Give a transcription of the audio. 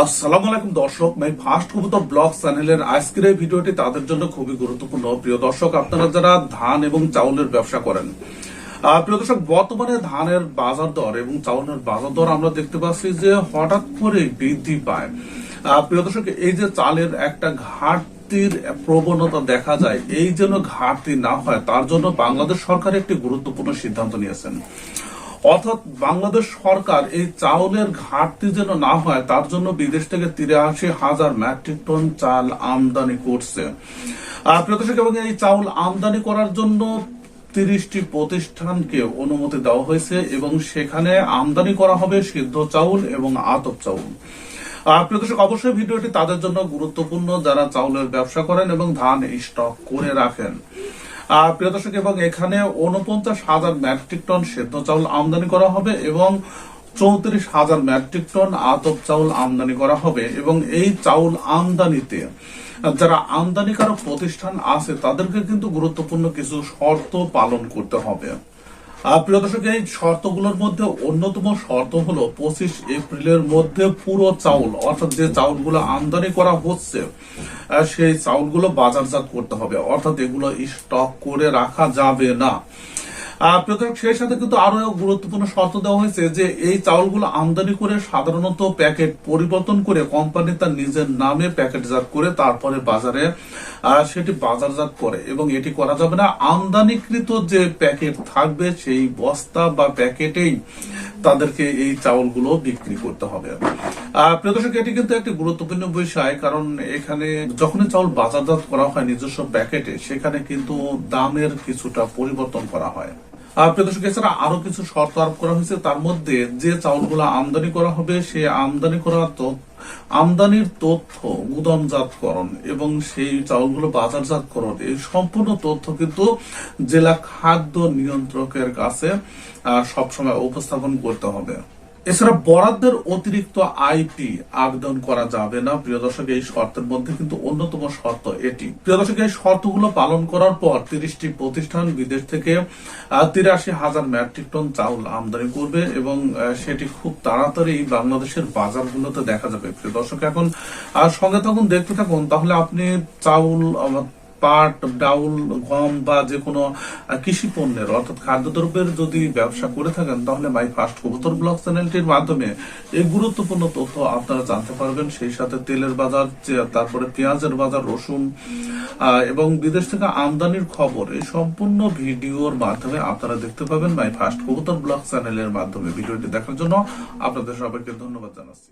আসসালামু আলাইকুম, দর্শক। মাই ফার্স্ট কবুতর ব্লগ চ্যানেলের আজকের এই ভিডিওটি তাদের জন্য খুবই গুরুত্বপূর্ণ। প্রিয় দর্শক, আপনারা যারা ধান এবং চাউলের ব্যবসা করেন প্রিয় দর্শক, বর্তমানে ধানের বাজার দর এবং চাউলের বাজার দর আমরা দেখতে পাচ্ছি যে হঠাৎ করে বৃদ্ধি পায়। প্রিয় দর্শক, এই যে চালের একটা ঘাটতির প্রবণতা দেখা যায়, এই যেন ঘাটতি না হয়, তার জন্য বাংলাদেশ সরকার একটি গুরুত্বপূর্ণ সিদ্ধান্ত নিয়েছেন। অর্থাৎ বাংলাদেশ সরকার এই চাউলের ঘাটতি যেন না হয়, তার জন্য বিদেশ থেকে তিরাশি হাজার মেট্রিক টন চাল আমদানি করছে। প্রিয় এবং এই চাউল আমদানি করার জন্য তিরিশটি প্রতিষ্ঠানকে অনুমতি দেওয়া হয়েছে এবং সেখানে আমদানি করা হবে সিদ্ধ চাউল এবং আতপ চাউল। প্রিয় অবশ্যই ভিডিওটি তাদের জন্য গুরুত্বপূর্ণ যারা চাউলের ব্যবসা করেন এবং ধান স্টক করে রাখেন। প্রিয় দর্শক, এবং এখানে উনপঞ্চাশ হাজার মেট্রিক টন সেদ্ধ চাউল আমদানি করা হবে এবং চৌত্রিশ হাজার মেট্রিক টন আতপ চাউল আমদানি করা হবে। এবং এই চাউল আমদানিতে যারা আমদানিকারক প্রতিষ্ঠান আছে, তাদেরকে কিন্তু গুরুত্বপূর্ণ কিছু শর্ত পালন করতে হবে। প্রিয় দর্শক, এই শর্তগুলোর মধ্যে অন্যতম শর্ত হলো পঁচিশ এপ্রিলের মধ্যে পুরো চাউল, অর্থাৎ যে চাউলগুলো আমদানি করা হচ্ছে সেই চাউলগুলো বাজারজাত করতে হবে। অর্থাৎ এগুলো স্টক করে রাখা যাবে না। প্রিয় সেই সাথে কিন্তু আরও গুরুত্বপূর্ণ শর্ত দেওয়া হয়েছে যে এই চাউলগুলো আমদানি করে সাধারণত প্যাকেট পরিবর্তন করে কোম্পানি তার নিজের নামে প্যাকেটজাত করে তারপরে বাজারে সেটি বাজারজাত করে এবং এটি করা যাবে না। আমদানিকৃত যে প্যাকেট থাকবে সেই বস্তা বা প্যাকেটেই তাদেরকে এই চাউলগুলো বিক্রি করতে হবে। প্রিয় এটি কিন্তু একটি গুরুত্বপূর্ণ বিষয় কারণ এখানে যখনই চাউল বাজারজাত করা হয় নিজস্ব প্যাকেটে, সেখানে কিন্তু দামের কিছুটা পরিবর্তন করা হয়। আহ, প্রিয় দর্শক এছাড়া আরও কিছু শর্ত আরোপ করা হয়েছে। তার মধ্যে যে চাউলগুলো আমদানি করা হবে সে আমদানি করা আমদানির তথ্য গুদামজাতকরণ এবং সেই চাউলগুলো বাজারজাতকরণ এই সম্পূর্ণ তথ্য কিন্তু জেলা খাদ্য নিয়ন্ত্রকের কাছে সবসময় উপস্থাপন করতে হবে। এছাড়া বরাদ্দের অতিরিক্ত আইপি আবেদন করা যাবে না। প্রিয় দর্শক, এই শর্তের মধ্যে কিন্তু অন্যতম শর্ত এটি। প্রিয় দর্শক, এই শর্তগুলো পালন করার পর তিরিশটি প্রতিষ্ঠান বিদেশ থেকে তিরাশি হাজার মেট্রিক টন চাউল আমদানি করবে এবং সেটি খুব তাড়াতাড়ি বাংলাদেশের বাজারগুলোতে দেখা যাবে। প্রিয় দর্শক, এখন সঙ্গে তখন দেখতে থাকুন। তাহলে আপনি চাউল পাট, ডাউল, গম বা যে কোনো কৃষি পণ্যের, অর্থাৎ খাদ্যদ্রব্যের যদি ব্যবসা করে থাকেন, তাহলে মাই ফার্স্ট কবুতর ব্লগ চ্যানেলটির মাধ্যমে এই গুরুত্বপূর্ণ তথ্য আপনারা জানতে পারবেন। সেই সাথে তেলের বাজার তারপরে পেঁয়াজের বাজার, রসুন এবং বিদেশ থেকে আমদানির খবর, এই সম্পূর্ণ ভিডিওর মাধ্যমে আপনারা দেখতে পাবেন মাই ফার্স্ট কবুতর ব্লগ চ্যানেলের মাধ্যমে। ভিডিওটি দেখার জন্য আপনাদের সবাইকে ধন্যবাদ জানাচ্ছি।